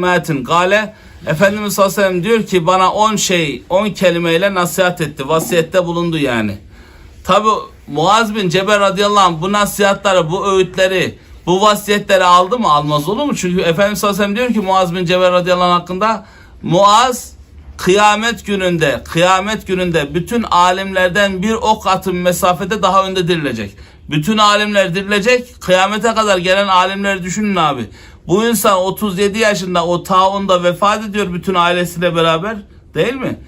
Metin Gale Efendimiz sallallahu diyor ki bana 10 şey 10 kelimeyle nasihat etti. Vasiyette bulundu yani. Tabi Muaz bin Cebel radıyallahu anh bu nasihatları, bu öğütleri, bu vasiyetleri aldı mı? Almaz olur mu? Çünkü Efendimiz sallallahu diyor ki Muaz bin Cebel radıyallahu anh hakkında Muaz kıyamet gününde, kıyamet gününde bütün alimlerden bir ok atım mesafede daha önde dirilecek. Bütün alimler dirilecek. Kıyamete kadar gelen alimleri düşünün abi. Bu insan 37 yaşında o taunda vefat ediyor bütün ailesiyle beraber. Değil mi?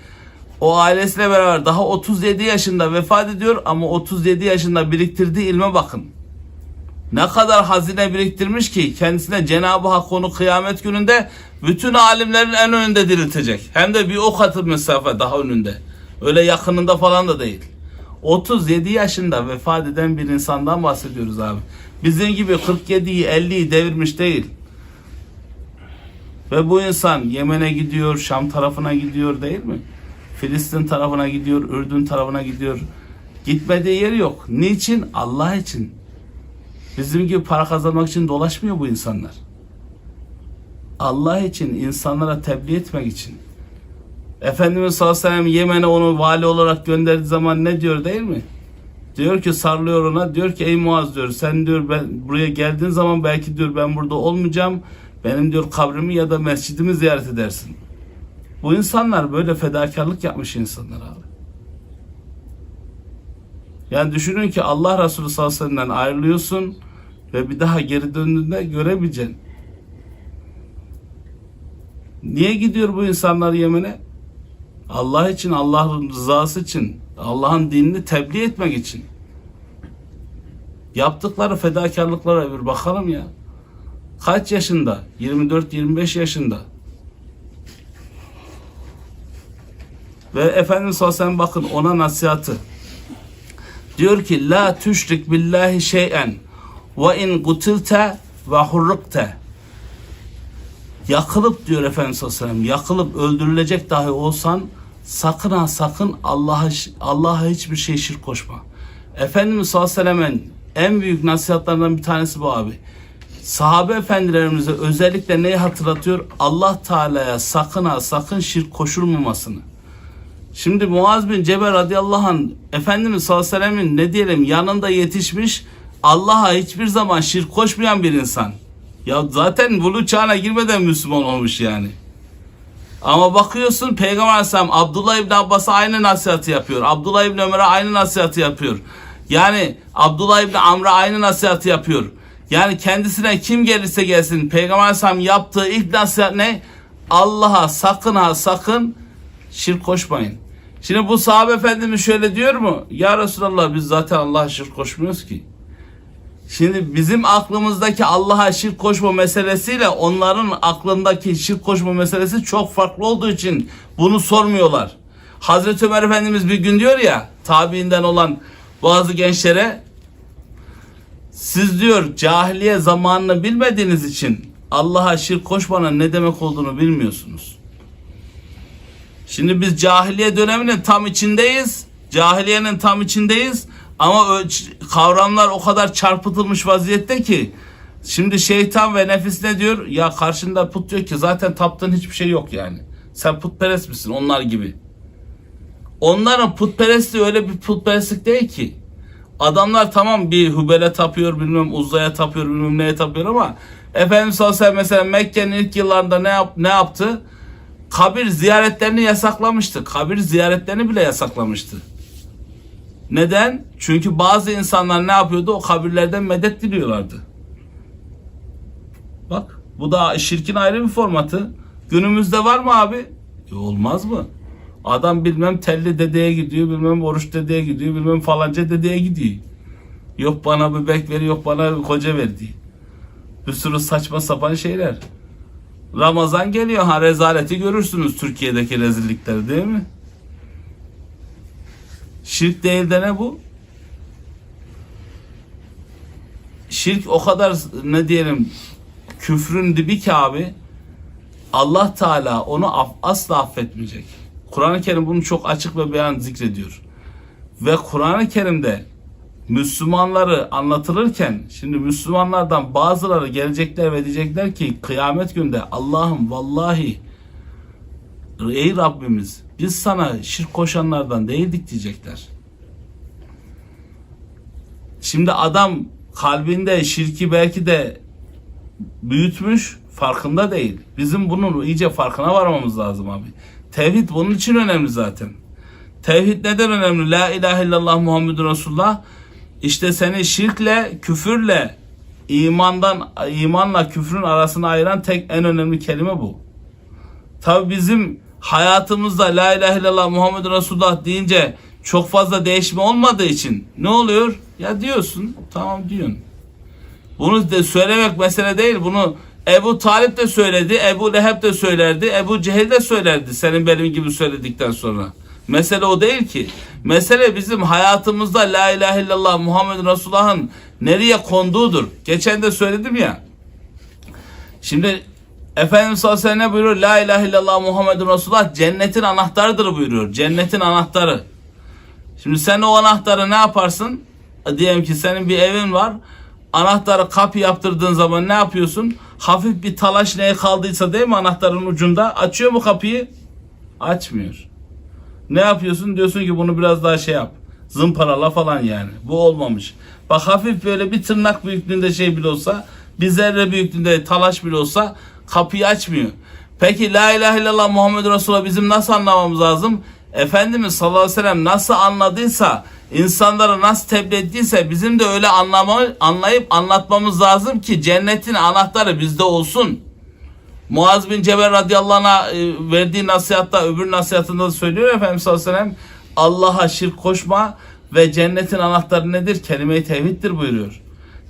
O ailesiyle beraber daha 37 yaşında vefat ediyor ama 37 yaşında biriktirdiği ilme bakın. Ne kadar hazine biriktirmiş ki kendisine Cenab-ı Hak onu kıyamet gününde bütün alimlerin en önünde diriltecek. Hem de bir ok atı mesafe daha önünde. Öyle yakınında falan da değil. 37 yaşında vefat eden bir insandan bahsediyoruz abi. Bizim gibi 47'yi 50'yi devirmiş değil. Ve bu insan Yemen'e gidiyor, Şam tarafına gidiyor değil mi? Filistin tarafına gidiyor, Ürdün tarafına gidiyor. Gitmediği yeri yok. Niçin? Allah için. Bizim gibi para kazanmak için dolaşmıyor bu insanlar. Allah için, insanlara tebliğ etmek için. Efendimiz sallallahu aleyhi ve sellem Yemen'e onu vali olarak gönderdiği zaman ne diyor değil mi? Diyor ki sarılıyor ona diyor ki ey Muaz diyor sen diyor ben buraya geldiğin zaman belki diyor ben burada olmayacağım. Benim diyor kabrimi ya da mescidimi ziyaret edersin. Bu insanlar böyle fedakarlık yapmış insanlar abi. Yani düşünün ki Allah Resulü sallallahu aleyhi ve sellem'den ayrılıyorsun ve bir daha geri döndüğünde göremeyeceksin. Niye gidiyor bu insanlar Yemen'e? Allah için, Allah'ın rızası için, Allah'ın dinini tebliğ etmek için. Yaptıkları fedakarlıklara bir bakalım ya. Kaç yaşında? 24-25 yaşında. Ve Efendimiz sellem bakın ona nasihatı. Diyor ki la tüşrik billahi şey'en ve in kutilte ve hurrukte. Yakılıp diyor Efendimiz sellem yakılıp öldürülecek dahi olsan sakın ha sakın Allah'a Allah'a hiçbir şey şirk koşma. Efendimiz sallallahu en büyük nasihatlarından bir tanesi bu abi. Sahabe efendilerimize özellikle neyi hatırlatıyor? Allah Teala'ya sakın ha sakın şirk koşulmamasını. Şimdi Muaz bin Cebel radıyallahu anh Efendimiz sallallahu aleyhi ve sellemin ne diyelim yanında yetişmiş Allah'a hiçbir zaman şirk koşmayan bir insan. Ya zaten bulu çağına girmeden Müslüman olmuş yani. Ama bakıyorsun Peygamber Aleyhisselam Abdullah İbni Abbas'a aynı nasihatı yapıyor. Abdullah İbni Ömer'e aynı nasihatı yapıyor. Yani Abdullah İbni Amr'a aynı nasihatı yapıyor. Yani kendisine kim gelirse gelsin Peygamber Aleyhisselam yaptığı ilk nasihat ne? Allah'a sakın ha sakın şirk koşmayın. Şimdi bu sahabe efendimiz şöyle diyor mu? Ya Resulallah biz zaten Allah'a şirk koşmuyoruz ki. Şimdi bizim aklımızdaki Allah'a şirk koşma meselesiyle onların aklındaki şirk koşma meselesi çok farklı olduğu için bunu sormuyorlar. Hazreti Ömer Efendimiz bir gün diyor ya tabiinden olan bazı gençlere siz diyor cahiliye zamanını bilmediğiniz için Allah'a şirk koşmanın ne demek olduğunu bilmiyorsunuz. Şimdi biz cahiliye döneminin tam içindeyiz. Cahiliyenin tam içindeyiz. Ama kavramlar o kadar çarpıtılmış vaziyette ki şimdi şeytan ve nefis ne diyor? Ya karşında put diyor ki zaten taptığın hiçbir şey yok yani. Sen putperest misin onlar gibi. Onların putperestliği öyle bir putperestlik değil ki. Adamlar tamam bir hubele tapıyor, bilmem uzaya tapıyor, bilmem neye tapıyor ama Efendimiz sallallahu aleyhi ve Mekke'nin ilk yıllarında ne, yap, ne yaptı? Kabir ziyaretlerini yasaklamıştı. Kabir ziyaretlerini bile yasaklamıştı. Neden? Çünkü bazı insanlar ne yapıyordu? O kabirlerden medet diliyorlardı. Bak bu da şirkin ayrı bir formatı. Günümüzde var mı abi? E, olmaz mı? Adam bilmem telli dedeye gidiyor, bilmem oruç dedeye gidiyor, bilmem falanca dedeye gidiyor. Yok bana bebek ver, yok bana bir koca ver diye. Bir sürü saçma sapan şeyler. Ramazan geliyor ha rezaleti görürsünüz Türkiye'deki rezillikleri değil mi? Şirk değil de ne bu? Şirk o kadar ne diyelim küfrün dibi ki abi Allah Teala onu asla affetmeyecek. Kur'an-ı Kerim bunu çok açık ve beyan zikrediyor. Ve Kur'an-ı Kerim'de Müslümanları anlatılırken şimdi Müslümanlardan bazıları gelecekler ve diyecekler ki kıyamet günde Allah'ım vallahi ey Rabbimiz biz sana şirk koşanlardan değildik diyecekler. Şimdi adam kalbinde şirki belki de büyütmüş farkında değil. Bizim bunun iyice farkına varmamız lazım abi. Tevhid bunun için önemli zaten. Tevhid neden önemli? La ilahe illallah Muhammedun Resulullah işte seni şirkle, küfürle, imandan imanla küfrün arasını ayıran tek en önemli kelime bu. Tabi bizim hayatımızda La ilahe illallah Muhammedun Resulullah deyince çok fazla değişme olmadığı için ne oluyor? Ya diyorsun, tamam diyorsun. Bunu de söylemek mesele değil. Bunu Ebu Talip de söyledi, Ebu Leheb de söylerdi, Ebu Cehil de söylerdi senin benim gibi söyledikten sonra. Mesele o değil ki. Mesele bizim hayatımızda La ilahe illallah Muhammed Resulullah'ın nereye konduğudur. Geçen de söyledim ya. Şimdi Efendimiz sallallahu aleyhi ve sellem buyuruyor? La ilahe illallah Muhammed Resulullah cennetin anahtarıdır buyuruyor. Cennetin anahtarı. Şimdi sen o anahtarı ne yaparsın? Diyelim ki senin bir evin var. Anahtarı kapı yaptırdığın zaman ne yapıyorsun? Hafif bir talaş neye kaldıysa değil mi anahtarın ucunda? Açıyor mu kapıyı? Açmıyor. Ne yapıyorsun? Diyorsun ki bunu biraz daha şey yap. Zımparala falan yani. Bu olmamış. Bak hafif böyle bir tırnak büyüklüğünde şey bile olsa, bir zerre büyüklüğünde talaş bile olsa kapıyı açmıyor. Peki La ilahe illallah Muhammed Resulullah bizim nasıl anlamamız lazım? Efendimiz sallallahu aleyhi ve sellem nasıl anladıysa, insanlara nasıl tebliğ ettiyse bizim de öyle anlama, anlayıp anlatmamız lazım ki cennetin anahtarı bizde olsun. Muaz bin Cebel radıyallahu anh'a e, verdiği nasihatta öbür nasihatında da söylüyor Efendimiz sallallahu aleyhi ve sellem Allah'a şirk koşma ve cennetin anahtarı nedir? Kelime-i tevhiddir buyuruyor.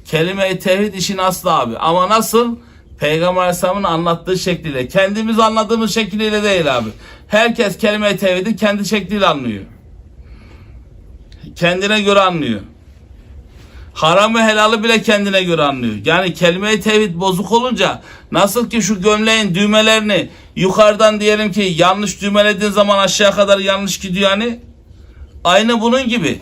Kelime-i tevhid işin aslı abi. Ama nasıl? Peygamber Aleyhisselam'ın anlattığı şekliyle. Kendimiz anladığımız şekliyle değil abi. Herkes kelime-i tevhidi kendi şekliyle anlıyor. Kendine göre anlıyor. Haramı helalı bile kendine göre anlıyor. Yani kelime-i tevhid bozuk olunca nasıl ki şu gömleğin düğmelerini yukarıdan diyelim ki yanlış düğmelediğin zaman aşağı kadar yanlış gidiyor hani. Aynı bunun gibi.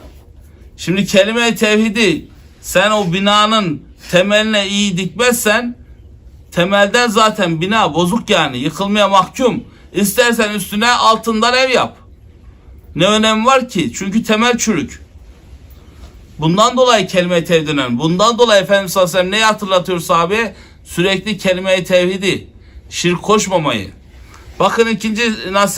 Şimdi kelime-i tevhidi sen o binanın temeline iyi dikmezsen temelden zaten bina bozuk yani yıkılmaya mahkum. İstersen üstüne altından ev yap. Ne önemi var ki? Çünkü temel çürük. Bundan dolayı kelime-i tevhid önemli. Bundan dolayı Efendimiz sallallahu aleyhi ve sellem neyi hatırlatıyor sahabeye? Sürekli kelime-i tevhidi, şirk koşmamayı. Bakın ikinci nasihat